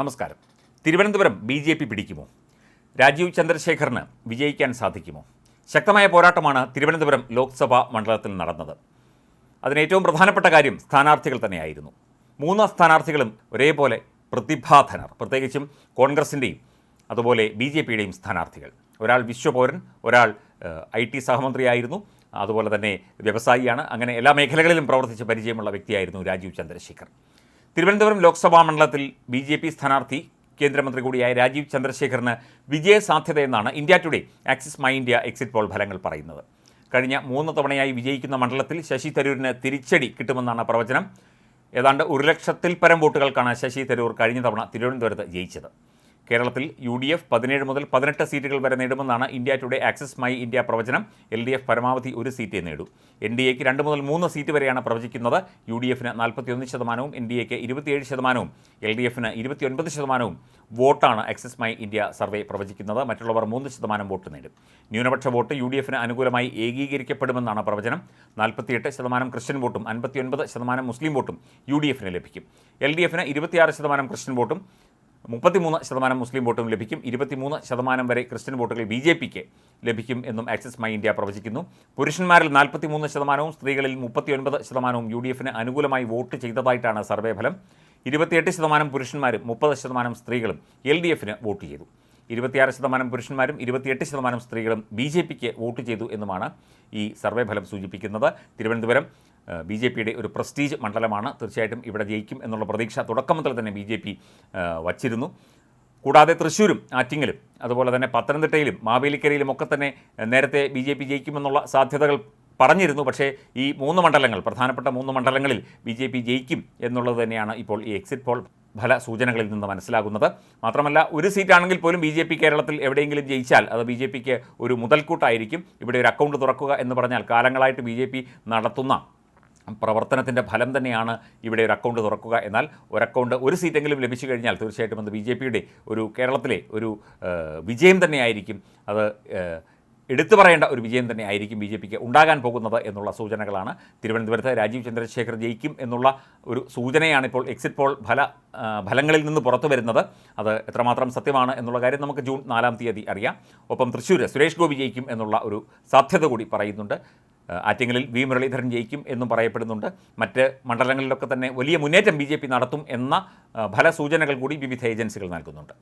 നമസ്കാരം. Thiruvananthapuram B J P പിടിക്കുമോ? രാജീവ് ചന്ദ്രശേഖറിന് വിജയിക്കാൻ സാധിക്കുമോ? ശക്തമായ പോരാട്ടമാണ് തിരുവനന്തപുരം ലോക്സഭാ മണ്ഡലത്തിൽ നടന്നത്. അതിന് ഏറ്റവും പ്രധാനപ്പെട്ട കാര്യം സ്ഥാനാർത്ഥികൾ തന്നെയായിരുന്നു. മൂന്ന് സ്ഥാനാർത്ഥികളും ഒരേപോലെ പ്രതിഭാധനർ പ്രത്യേകിച്ചും കോൺഗ്രസിന്റെയും അതുപോലെ ബി ജെ പിയുടെയും സ്ഥാനാർത്ഥികൾ. ഒരാൾ വിശ്വപൗരൻ ഒരാൾ ഐ ടി സഹമന്ത്രിയായിരുന്നു. അതുപോലെ തന്നെ വ്യവസായിയാണ്. അങ്ങനെ എല്ലാ മേഖലകളിലും പ്രവർത്തിച്ച് പരിചയമുള്ള വ്യക്തിയായിരുന്നു രാജീവ് ചന്ദ്രശേഖർ. തിരുവനന്തപുരം ലോക്സഭാ മണ്ഡലത്തിൽ ബി ജെ പി സ്ഥാനാർത്ഥി കേന്ദ്രമന്ത്രി കൂടിയായ രാജീവ് ചന്ദ്രശേഖറിന് വിജയസാധ്യതയെന്നാണ് India Today Axis My India exit poll ഫലങ്ങൾ പറയുന്നത്. കഴിഞ്ഞ മൂന്ന് തവണയായി വിജയിക്കുന്ന മണ്ഡലത്തിൽ ശശി തരൂരിന് തിരിച്ചടി കിട്ടുമെന്നാണ് പ്രവചനം. ഏതാണ്ട് ഒരു ലക്ഷത്തിൽ പരം വോട്ടുകൾക്കാണ് ശശി തരൂർ കഴിഞ്ഞ തവണ തിരുവനന്തപുരത്ത് ജയിച്ചത്. കേരളത്തിൽ യു ഡി എഫ് പതിനേഴ് മുതൽ പതിനെട്ട് സീറ്റുകൾ വരെ നേടുമെന്നാണ് India Today Axis My India പ്രവചനം. എൽ ഡി എഫ് പരമാവധി ഒരു സീറ്റേ നേടൂ. എൻ ഡി എക്ക് രണ്ട് മുതൽ മൂന്ന് സീറ്റ് വരെയാണ് പ്രവചിക്കുന്നത്. യു ഡി എഫിന് നാൽപ്പത്തിയൊന്ന് ശതമാനവും എൻ ഡി എക്ക് ഇരുപത്തിയേഴ് ശതമാനവും എൽ ഡി എഫിന് ഇരുപത്തിയൊൻപത് ശതമാനവും വോട്ടാണ് ആക്സിസ് മൈ ഇന്ത്യ സർവേ പ്രവചിക്കുന്നത്. മറ്റുള്ളവർ മൂന്ന് ശതമാനം വോട്ട് നേടും. ന്യൂനപക്ഷ വോട്ട് യു ഡി എഫിന് അനുകൂലമായി ഏകീകരിക്കപ്പെടുമെന്നാണ് പ്രവചനം. നാൽപ്പത്തിയെട്ട് ശതമാനം ക്രിസ്ത്യൻ വോട്ടും അൻപത്തിയൊൻപത് ശതമാനം മുസ്ലിം വോട്ടും യു ഡി എഫിന് ലഭിക്കും. എൽ ഡി എഫിന് ഇരുപത്തിയാറ് ശതമാനം ക്രിസ്ത്യൻ വോട്ടും മുപ്പത്തിമൂന്ന് ശതമാനം മുസ്ലിം വോട്ടും ലഭിക്കും. ഇരുപത്തിമൂന്ന് ശതമാനം വരെ ക്രിസ്ത്യൻ വോട്ടുകൾ ബി ജെ പിക്ക് ലഭിക്കും എന്നും ആക്സിസ് മൈ ഇന്ത്യ പ്രവചിക്കുന്നു. പുരുഷന്മാരിൽ നാൽപ്പത്തിമൂന്ന് ശതമാനവും സ്ത്രീകളിൽ മുപ്പത്തിയൊൻപത് ശതമാനവും യു ഡി എഫിന് അനുകൂലമായി വോട്ട് ചെയ്തതായിട്ടാണ് സർവേ ഫലം. ഇരുപത്തിയെട്ട് ശതമാനം പുരുഷന്മാരും മുപ്പത് ശതമാനം സ്ത്രീകളും എൽ ഡി എഫിന് വോട്ട് ചെയ്തു. ഇരുപത്തിയാറ് ശതമാനം പുരുഷന്മാരും ഇരുപത്തിയെട്ട് ശതമാനം സ്ത്രീകളും ബി ജെ പിക്ക് വോട്ട് ചെയ്തു എന്നുമാണ് ഈ സർവേ ഫലം സൂചിപ്പിക്കുന്നത്. തിരുവനന്തപുരം ബി ജെ പിയുടെ ഒരു പ്രസ്റ്റീജ് മണ്ഡലമാണ് തീർച്ചയായിട്ടും ഇവിടെ ജയിക്കും എന്നുള്ള പ്രതീക്ഷ തുടക്കം മുതൽ തന്നെ ബി ജെ പി വച്ചിരുന്നു. കൂടാതെ തൃശ്ശൂരും ആറ്റിങ്ങലും അതുപോലെ തന്നെ പത്തനംതിട്ടയിലും മാവേലിക്കരയിലും ഒക്കെ തന്നെ നേരത്തെ ബി ജെ പി ജയിക്കുമെന്നുള്ള സാധ്യതകൾ പറഞ്ഞിരുന്നു. പക്ഷേ ഈ മൂന്ന് മണ്ഡലങ്ങൾ പ്രധാനപ്പെട്ട മൂന്ന് മണ്ഡലങ്ങളിൽ ബി ജെ പി ജയിക്കും എന്നുള്ളത് തന്നെയാണ് ഇപ്പോൾ ഈ എക്സിറ്റ് പോൾ ഫല സൂചനകളിൽ നിന്ന് മനസ്സിലാകുന്നത്. മാത്രമല്ല ഒരു സീറ്റാണെങ്കിൽ പോലും ബി ജെ പി കേരളത്തിൽ എവിടെയെങ്കിലും ജയിച്ചാൽ അത് ബി ജെ പിക്ക് ഒരു മുതൽക്കൂട്ടായിരിക്കും. ഇവിടെ ഒരു അക്കൗണ്ട് തുറക്കുക എന്ന് പറഞ്ഞാൽ കാലങ്ങളായിട്ട് ബി നടത്തുന്ന പ്രവർത്തനത്തിന്റെ ഫലം തന്നെയാണ് ഇവിടെ ഒരു അക്കൗണ്ട് തുറക്കുക. എന്നാൽ ഒരു അക്കൗണ്ട് ഒരു സീറ്റെങ്കിലും ലഭിച്ചു കഴിഞ്ഞാൽ തീർച്ചയായിട്ടും അത് ബി ജെ പിയുടെ ഒരു കേരളത്തിലെ ഒരു വിജയം തന്നെയായിരിക്കും. അത് എടുത്തു പറയേണ്ട ഒരു വിജയം തന്നെ ആയിരിക്കും ബി ജെ പിക്ക് ഉണ്ടാകാൻ പോകുന്നത് എന്നുള്ള സൂചനകളാണ് തിരുവനന്തപുരത്ത് രാജീവ് ചന്ദ്രശേഖർ ജയിക്കും എന്നുള്ള ഒരു സൂചനയാണ് ഇപ്പോൾ എക്സിറ്റ് പോൾ ഫല ഫലങ്ങളിൽ നിന്ന് പുറത്തു വരുന്നത്. അത് എത്രമാത്രം സത്യമാണ് എന്നുള്ള കാര്യം നമുക്ക് ജൂൺ നാലാം തീയതി അറിയാം. ഒപ്പം തൃശ്ശൂർ സുരേഷ് ഗോപി ജയിക്കും എന്നുള്ള ഒരു സാധ്യത കൂടി പറയുന്നുണ്ട്. ആറ്റിങ്ങലിൽ വി മുരളീധരൻ ജയിക്കും എന്നും പറയപ്പെടുന്നുണ്ട്. മറ്റ് മണ്ഡലങ്ങളിലൊക്കെ തന്നെ വലിയ മുന്നേറ്റം ബി നടത്തും എന്ന ഫലസൂചനകൾ കൂടി വിവിധ ഏജൻസികൾ നൽകുന്നുണ്ട്.